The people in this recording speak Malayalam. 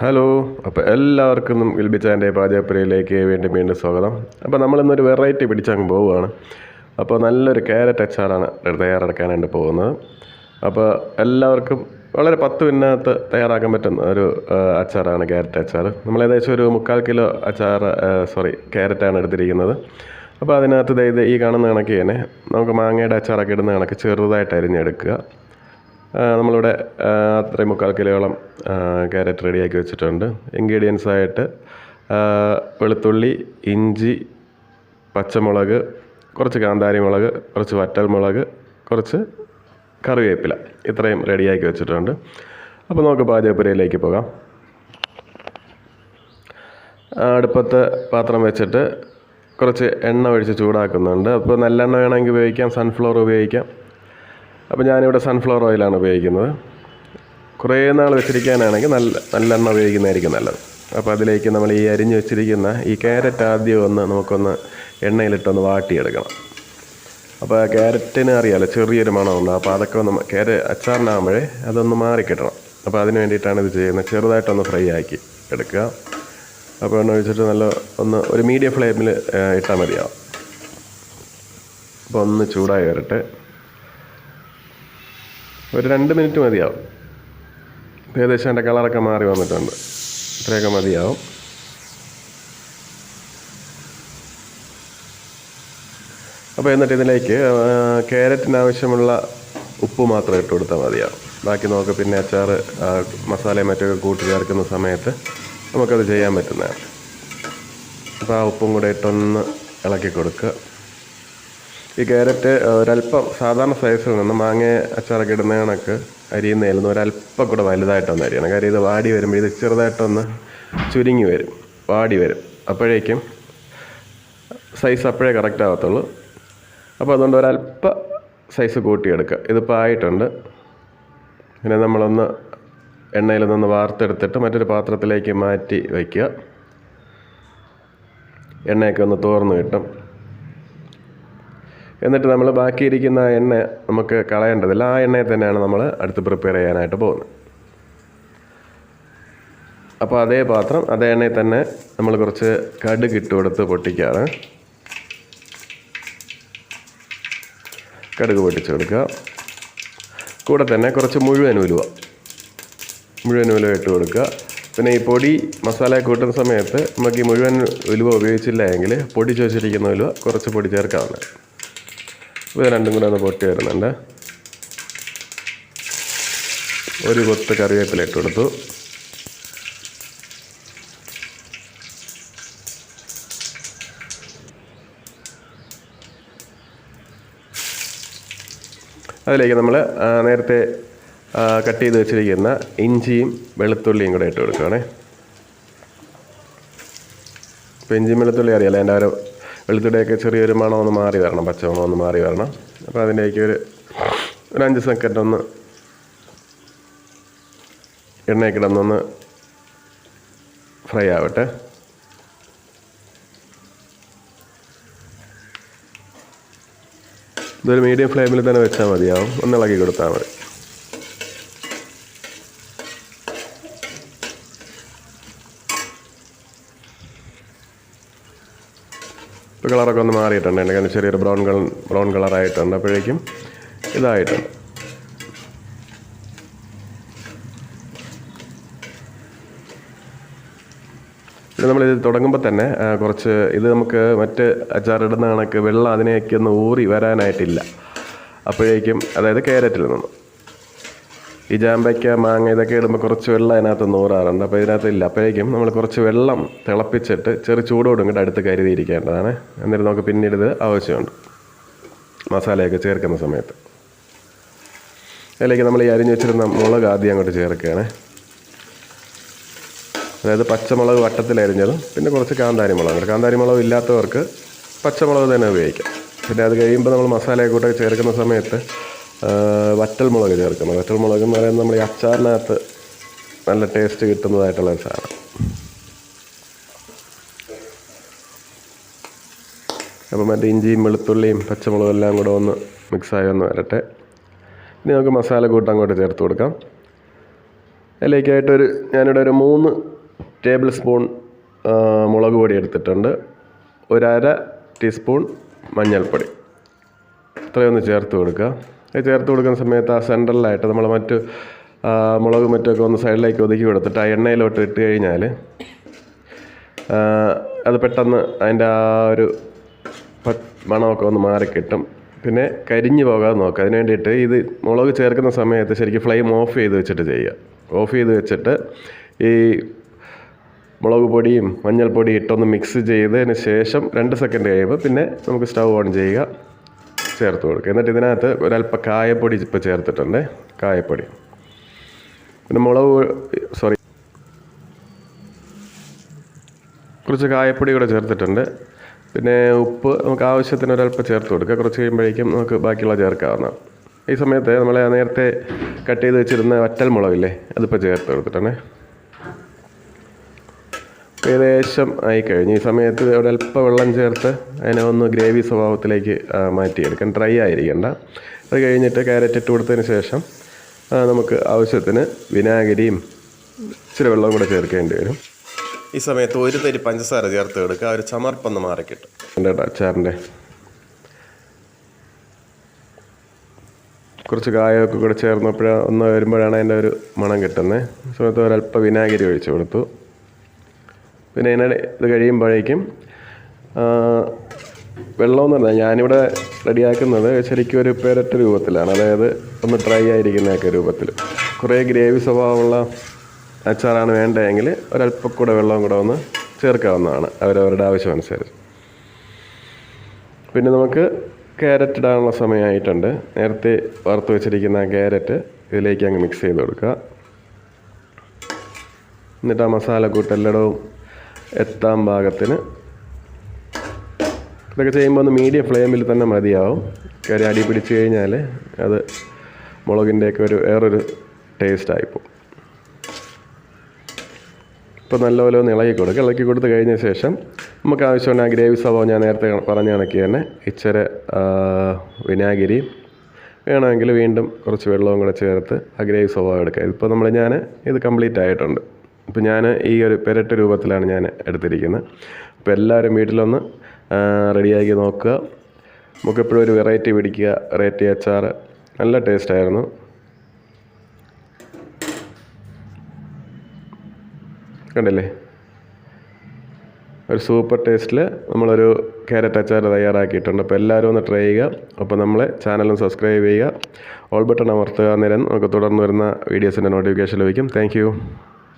ഹലോ അപ്പോൾ എല്ലാവർക്കും വിൽബിച്ചാന്റെ പാചകപ്പുരയിലേക്ക് വീണ്ടും വീണ്ടും സ്വാഗതം. അപ്പോൾ നമ്മളിന്നൊരു വെറൈറ്റി പിടിച്ചങ്ങ് പോവുകയാണ്. അപ്പോൾ നല്ലൊരു ക്യാരറ്റ് അച്ചാറാണ് തയ്യാറെടുക്കാനായിട്ട് പോകുന്നത്. അപ്പോൾ എല്ലാവർക്കും വളരെ പത്ത് മിനിറ്റിനകത്ത് തയ്യാറാക്കാൻ പറ്റുന്ന ഒരു അച്ചാറാണ് ക്യാരറ്റ് അച്ചാർ നമ്മൾ ഏകദേശം ഒരു മുക്കാൽ കിലോ അച്ചാർ സോറി ക്യാരറ്റാണ് എടുത്തിരിക്കുന്നത്. അപ്പോൾ അതിനകത്ത് ഇത് ഈ കാണുന്ന കണക്ക് തന്നെ നമുക്ക് മാങ്ങയുടെ അച്ചാറൊക്കെ ഇടുന്ന കണക്ക് ചെറുതായിട്ട് അരിഞ്ഞെടുക്കുക. നമ്മളിവിടെ അത്രയും മുക്കാൽ കിലോളം ക്യാരറ്റ് റെഡിയാക്കി വെച്ചിട്ടുണ്ട്. ഇൻഗ്രീഡിയൻസ് ആയിട്ട് വെളുത്തുള്ളി ഇഞ്ചി പച്ചമുളക് കുറച്ച് കാന്താരി മുളക് കുറച്ച് വറ്റൽ മുളക് കുറച്ച് കറിവേപ്പില. ഇത്രയും റെഡിയാക്കി വെച്ചിട്ടുണ്ട്. അപ്പോൾ നമുക്ക് പാചകപ്പുരയിലേക്ക് പോകാം. അടുപ്പത്ത് പാത്രം വെച്ചിട്ട് കുറച്ച് എണ്ണ ഒഴിച്ച് ചൂടാക്കുന്നുണ്ട്. അപ്പോൾ നല്ലെണ്ണ വേണമെങ്കിൽ ഉപയോഗിക്കാം സൺഫ്ലവർ ഉപയോഗിക്കാം. അപ്പോൾ ഞാനിവിടെ സൺഫ്ലവർ ഓയിലാണ് ഉപയോഗിക്കുന്നത്. കുറേ നാൾ വെച്ചിരിക്കാനാണെങ്കിൽ നല്ല നല്ലെണ്ണ ഉപയോഗിക്കുന്നതായിരിക്കും നല്ലത്. അപ്പോൾ അതിലേക്ക് നമ്മൾ ഈ അരിഞ്ഞ് വെച്ചിരിക്കുന്ന ഈ ക്യാരറ്റ് ആദ്യം ഒന്ന് നമുക്കൊന്ന് എണ്ണയിലിട്ടൊന്ന് വാട്ടിയെടുക്കണം. അപ്പോൾ ക്യാരറ്റിന് അറിയാമല്ലോ ചെറിയൊരു മണമുണ്ട് അപ്പോൾ അതൊക്കെ ഒന്ന് ക്യാരറ്റ് അച്ചാറിനാകുമ്പോഴേ അതൊന്ന് മാറിക്കിട്ടണം. അപ്പോൾ അതിന് വേണ്ടിയിട്ടാണ് ഇത് ചെയ്യുന്നത്. ചെറുതായിട്ടൊന്ന് ഫ്രൈ ആക്കി എടുക്കുക. അപ്പോൾ എണ്ണ ഒഴിച്ചിട്ട് നല്ല ഒന്ന് ഒരു മീഡിയം ഫ്ലെയിമിൽ ഇട്ടാൽ മതിയാവും. അപ്പോൾ ഒന്ന് ചൂടായി വരട്ടെ. ഒരു രണ്ട് മിനിറ്റ് മതിയാവും. ഏകദേശം എന്റെ കളറൊക്കെ മാറി വന്നിട്ടുണ്ട്. ഇത്രയൊക്കെ മതിയാവും. അപ്പോൾ എന്നിട്ട് ഇതിലേക്ക് ക്യാരറ്റിന് ആവശ്യമുള്ള ഉപ്പ് മാത്രം ഇട്ട് കൊടുത്താൽ മതിയാവും. ബാക്കി നമുക്ക് പിന്നെ അച്ചാർ മസാലയും മറ്റൊക്കെ കൂട്ടി ചേർക്കുന്ന സമയത്ത് നമുക്കത് ചെയ്യാൻ പറ്റുന്നതാണ്. അപ്പോൾ ആ ഉപ്പും കൂടെ ഇട്ടൊന്ന് ഇളക്കി കൊടുക്കുക. ഈ ക്യാരറ്റ് ഒരല്പം സാധാരണ സൈസിൽ നിന്ന് മാങ്ങ അച്ചാറൊക്കെ ഇടുന്ന കണക്ക് അരിയുന്നതിൽ നിന്ന് ഒരല്പം കൂടെ വലുതായിട്ടൊന്ന് അരിയണം. കാര്യം ഇത് വാടി വരുമ്പോൾ ഇത് ചെറുതായിട്ടൊന്ന് ചുരുങ്ങി വരും. വാടി വരും. അപ്പോഴേക്കും സൈസ് അപ്പോഴേ കറക്റ്റ് ആവത്തുള്ളൂ. അപ്പോൾ അതുകൊണ്ട് ഒരല്പ സൈസ് കൂട്ടിയെടുക്കുക. ഇതിപ്പോൾ ആയിട്ടുണ്ട്. പിന്നെ നമ്മളൊന്ന് എണ്ണയിൽ നിന്ന് വാർത്തെടുത്തിട്ട് മറ്റൊരു പാത്രത്തിലേക്ക് മാറ്റി വയ്ക്കുക എണ്ണയൊക്കെ ഒന്ന് തോർന്ന് കിട്ടും. എന്നിട്ട് നമ്മൾ ബാക്കിയിരിക്കുന്ന എണ്ണ നമുക്ക് കളയേണ്ടതില്ല. ആ എണ്ണയിൽ തന്നെയാണ് നമ്മൾ അടുത്ത് പ്രിപ്പയർ ചെയ്യാനായിട്ട് പോകുന്നത്. അപ്പോൾ അതേ പാത്രം അതേ എണ്ണയിൽ തന്നെ നമ്മൾ കുറച്ച് കടുക് ഇട്ട് കൊടുത്ത് കടുക് പൊട്ടിച്ച് കൊടുക്കുക. കൂടെ തന്നെ കുറച്ച് മുഴുവൻ ഉലുവ. മുഴുവൻ ഉലുവ ഇട്ട് കൊടുക്കുക. പിന്നെ ഈ പൊടി മസാല കൂട്ടുന്ന സമയത്ത് നമുക്ക് ഈ മുഴുവൻ ഉലുവ ഉപയോഗിച്ചില്ല എങ്കിൽ പൊടിച്ച് വെച്ചിരിക്കുന്ന ഉലുവ കുറച്ച് പൊടി ചേർക്കാവുന്നതാണ്. ഇത് രണ്ടും കൂടെ ഒന്ന് പൊട്ടി വരുന്നുണ്ട്. ഒരു കൊത്ത് കറിവേപ്പില ഇട്ട് കൊടുത്തു. അതിലേക്ക് നമ്മൾ നേരത്തെ കട്ട് ചെയ്ത് വെച്ചിരിക്കുന്ന ഇഞ്ചിയും വെളുത്തുള്ളിയും കൂടെ ഇട്ട് കൊടുക്കുകയാണേ ഇപ്പോൾ ഇഞ്ചിയും വെളുത്തുള്ളി അറിയാലോ എന്റെ ഒരു വെളുത്തുള്ളിയൊക്കെ ചെറിയൊരു മണം ഒന്ന് മാറി വരണം പച്ചമണം ഒന്ന് മാറി വരണം. അപ്പോൾ അതിലേക്ക് ഒരു ഒരു അഞ്ച് സെക്കൻഡ് ഒന്ന് എണ്ണയിൽ കിടന്നൊന്ന് ഫ്രൈ ആവട്ടെ. ഇതൊരു മീഡിയം ഫ്ലെയിമിൽ തന്നെ വെച്ചാൽ മതിയാവും. ഒന്ന് ഇളക്കി കൊടുത്താൽ മതി. ഇപ്പോൾ കളറൊക്കെ ഒന്ന് മാറിയിട്ടുണ്ട്. എന്റെ ചെറിയൊരു ബ്രൗൺ കളർ ബ്രൗൺ കളറായിട്ടുണ്ട് അപ്പോഴേക്കും ഇതായിട്ടുണ്ട്. പിന്നെ നമ്മൾ ഇത് തുടങ്ങുമ്പോൾ തന്നെ കുറച്ച് ഇത് നമുക്ക് മറ്റ് അച്ചാറിടുന്ന കണക്ക് വെള്ളം അതിനെയൊക്കെ ഒന്ന് ഊറി വരാനായിട്ടില്ല. അപ്പോഴേക്കും അതായത് ക്യാരറ്റിൽ നിന്ന്. ഈ ജാമ്പയ്ക്ക മാങ്ങ ഇതൊക്കെ ഇടുമ്പോൾ കുറച്ച് വെള്ളം അതിനകത്ത് നൂറാറുണ്ട് അപ്പോൾ ഇതിനകത്ത് ഇല്ല. അപ്പോഴേക്കും നമ്മൾ കുറച്ച് വെള്ളം തിളപ്പിച്ചിട്ട് ചെറു ചൂടോടും കൂടെ അടുത്ത് കരുതിയിരിക്കേണ്ടതാണ്. എന്നിട്ട് നമുക്ക് പിന്നീട് ഇത് ആവശ്യമുണ്ട്. മസാലയൊക്കെ ചേർക്കുന്ന സമയത്ത്. അതിലേക്ക് നമ്മൾ ഈ അരിഞ്ഞ് വെച്ചിരുന്ന മുളക് ആദ്യം അങ്ങോട്ട് ചേർക്കുകയാണ്. അതായത് പച്ചമുളക് വട്ടത്തിൽ അരിഞ്ഞതും പിന്നെ കുറച്ച് കാന്താരി മുളക്. കാന്താരി മുളക് ഇല്ലാത്തവർക്ക് പച്ചമുളക് തന്നെ ഉപയോഗിക്കാം. പിന്നെ അത് കഴിയുമ്പോൾ നമ്മൾ മസാലയൊക്കെ ചേർക്കുന്ന സമയത്ത് വറ്റൽമുളക് ചേർക്കണം. വറ്റൽമുളക് എന്ന് പറയുന്നത് നമ്മൾ ഈ അച്ചാറിനകത്ത് നല്ല ടേസ്റ്റ് കിട്ടുന്നതായിട്ടുള്ള ഒരു സാധനം. അപ്പോൾ മറ്റേ ഇഞ്ചിയും വെളുത്തുള്ളിയും പച്ചമുളകും എല്ലാം കൂടെ ഒന്ന് മിക്സായി ഒന്ന് വരട്ടെ. ഇനി നമുക്ക് മസാല കൂട്ട് അങ്ങോട്ട് ചേർത്ത് കൊടുക്കാം. അതിലേക്കായിട്ടൊരു ഞാനിവിടെ ഒരു മൂന്ന് ടേബിൾ സ്പൂൺ മുളക് പൊടി എടുത്തിട്ടുണ്ട്. ഒരര ടീസ്പൂൺ മഞ്ഞൾപ്പൊടി. ഇത്രയൊന്ന് ചേർത്ത് കൊടുക്കുക. ചേർത്ത് കൊടുക്കുന്ന സമയത്ത് ആ സെൻട്രലായിട്ട് നമ്മൾ മറ്റ് മുളക് മറ്റൊക്കെ ഒന്ന് സൈഡിലേക്ക് ഒതുക്കി കൊടുത്തിട്ട് ആ എണ്ണയിലോട്ട് ഇട്ട് കഴിഞ്ഞാൽ അത് പെട്ടെന്ന് അതിന്റെ ആ ഒരു മണമൊക്കെ ഒന്ന് മാറിക്കിട്ടും. പിന്നെ കരിഞ്ഞു പോകാതെ നോക്കുക അതിന് വേണ്ടിയിട്ട് ഇത് മുളക് ചേർക്കുന്ന സമയത്ത് ശരിക്കും ഫ്ലെയിം ഓഫ് ചെയ്ത് വെച്ചിട്ട് ചെയ്യുക. ഓഫ് ചെയ്ത് വെച്ചിട്ട് ഈ മുളക് പൊടിയും മഞ്ഞൾപ്പൊടിയും ഇട്ടൊന്ന് മിക്സ് ചെയ്തതിന് ശേഷം രണ്ട് സെക്കൻഡ് കഴിയുമ്പോൾ പിന്നെ നമുക്ക് സ്റ്റൗ ഓൺ ചെയ്യുക. ചേർത്ത് കൊടുക്കുക. എന്നിട്ട് ഇതിനകത്ത് ഒരല്പം കായപ്പൊടി ഇപ്പോൾ ചേർത്തിട്ടുണ്ട്. കായപ്പൊടി. പിന്നെ മുളക് സോറി കുറച്ച് കായപ്പൊടി കൂടെ ചേർത്തിട്ടുണ്ട്. പിന്നെ ഉപ്പ് നമുക്ക് ആവശ്യത്തിന് ഒരല്പം ചേർത്ത് കൊടുക്കുക. കുറച്ച് കഴിയുമ്പോഴേക്കും നമുക്ക് ബാക്കിയുള്ള ചേർക്കാവുന്ന. ഈ സമയത്ത് നമ്മൾ നേരത്തെ കട്ട് ചെയ്ത് വെച്ചിരുന്ന വറ്റൽ മുളകില്ലേ അതിപ്പോൾ ചേർത്ത് കൊടുത്തിട്ടുണ്ടേ. ഏകദേശം ആയിക്കഴിഞ്ഞു. ഈ സമയത്ത് ഒരല്പം വെള്ളം ചേർത്ത് അതിനെ ഒന്ന് ഗ്രേവി സ്വഭാവത്തിലേക്ക് മാറ്റിയെടുക്കാം മാറ്റിയെടുക്കാൻ ഡ്രൈ ആയിരിക്കണ്ട. അത് കഴിഞ്ഞിട്ട് ക്യാരറ്റ് ഇട്ട് കൊടുത്തതിന് ശേഷം നമുക്ക് ആവശ്യത്തിന് വിനാഗിരിയും ഇച്ചിരി വെള്ളവും കൂടെ ചേർക്കേണ്ടി വരും. ഈ സമയത്ത് ഒരു തരി പഞ്ചസാര ചേർത്ത് എടുക്കുക ആ ഒരു ചമർപ്പൊന്ന് മാറിക്കിട്ടും. എന്റെ അച്ചാറിന്റെ കുറച്ച് കായമൊക്കെ കൂടെ ചേർന്നപ്പോഴാണ് ഒന്ന് വരുമ്പോഴാണ് അതിന്റെ ഒരു മണം കിട്ടുന്നത്. ഈ സമയത്ത് ഒരല്പം വിനാഗിരി ഒഴിച്ചു കൊടുത്തു. പിന്നെ അതിനിടെ ഇത് കഴിയുമ്പോഴേക്കും വെള്ളമെന്ന് വെള്ളം പറഞ്ഞാൽ ഞാനിവിടെ റെഡിയാക്കുന്നത് ശരിക്കും ഒരു പെരട്ട് രൂപത്തിലാണ്. അതായത് ഒന്ന് ഡ്രൈ ആയിരിക്കുന്നതൊക്കെ രൂപത്തിൽ. കുറേ ഗ്രേവി സ്വഭാവമുള്ള അച്ചാറാണ് വേണ്ടതെങ്കിൽ ഒരല്പം കൂടെ വെള്ളവും കൂടെ ഒന്ന് ചേർക്കാവുന്നതാണ് അവരവരുടെ ആവശ്യമനുസരിച്ച്. പിന്നെ നമുക്ക് ക്യാരറ്റ് ഇടാനുള്ള സമയമായിട്ടുണ്ട്. നേരത്തെ വറുത്ത് വെച്ചിരിക്കുന്ന ക്യാരറ്റ് ഇതിലേക്ക് അങ്ങ് മിക്സ് ചെയ്ത് കൊടുക്കുക. എന്നിട്ട് ആ മസാല കൂട്ടെല്ലടവും എത്താൻ പാകത്തിന് ഇതൊക്കെ ചെയ്യുമ്പോൾ ഒന്ന് മീഡിയം ഫ്ലെയിമിൽ തന്നെ മതിയാവും. കാര്യം അടി പിടിച്ച് കഴിഞ്ഞാൽ അത് മുളകിന്റെയൊക്കെ ഒരു വേറൊരു ടേസ്റ്റ് ആയിപ്പോവും. ഇപ്പോൾ നല്ലപോലെ ഒന്ന് ഇളക്കി കൊടുക്കുക ഇളക്കി കൊടുത്ത് കഴിഞ്ഞ ശേഷം നമുക്ക് ആവശ്യമുണ്ട് ആ ഗ്രേവി സ്വഭാവം ഞാൻ നേരത്തെ പറഞ്ഞ കണക്ക് തന്നെ. ഇച്ചിരി വിനാഗിരി വേണമെങ്കിൽ വീണ്ടും കുറച്ച് വെള്ളവും കൂടെ ചേർത്ത് ആ ഗ്രേവി സ്വഭാവം എടുക്കുക ഇതിപ്പോൾ നമ്മൾ ഞാൻ ഇത് കംപ്ലീറ്റ് ആയിട്ടുണ്ട്. ഇപ്പോൾ ഞാൻ ഈ ഒരു പെരട്ട രൂപത്തിലാണ് ഞാൻ എടുത്തിരിക്കുന്നത്. അപ്പോൾ എല്ലാവരും വീട്ടിലൊന്ന് റെഡിയാക്കി നോക്കുക. നമുക്കെപ്പോഴും ഒരു വെറൈറ്റി പിടിക്കുക. വെറൈറ്റി അച്ചാർ നല്ല ടേസ്റ്റായിരുന്നു കണ്ടില്ലേ? ഒരു സൂപ്പർ ടേസ്റ്റിൽ നമ്മളൊരു ക്യാരറ്റ് അച്ചാർ തയ്യാറാക്കിയിട്ടുണ്ട്. അപ്പോൾ എല്ലാവരും ഒന്ന് ട്രൈ ചെയ്യുക. അപ്പോൾ നമ്മളെ ചാനലും സബ്സ്ക്രൈബ് ചെയ്യുക. ഓൾ ബട്ടൺ അമർത്തുക. അന്നേരം നമുക്ക് തുടർന്ന് വരുന്ന വീഡിയോസിന്റെ നോട്ടിഫിക്കേഷൻ ലഭിക്കും. താങ്ക്